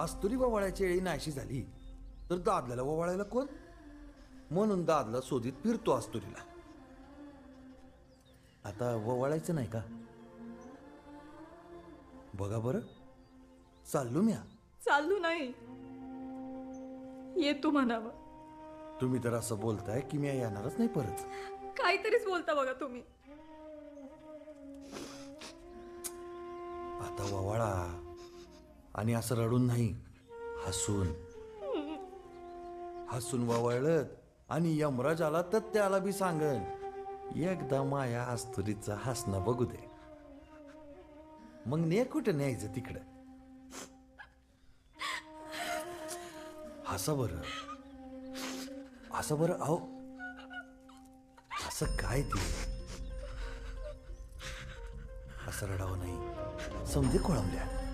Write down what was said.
अस्तुरी ववाळ्याची येळी नाहीशी झाली. तर दादल्याला ववाळायला कोण? म्हणून दादला शोधित फिरतो अस्तुरीला. आता ववाळायचं नाही का? बघा बरं. चाललो म्या. चालू नाही. ये तू म्हणावं. तुम्ही तर असं बोलताय की मी येणारच नाही परत. काहीतरीच बोलता बघा तुम्ही. आता ववाळा. आणि असं रडून नाही. हसून. हसून ववाळत आणि यमराज आला तर त्याला बी सांगन एकदा माया अस्तुरीचा हसणं बघू दे. मग ने कुठं न्यायचं तिकडं? हसा बरं. असं बरं अहो. असं काय ते? असं रडावं नाही. समजे कोळंबल्या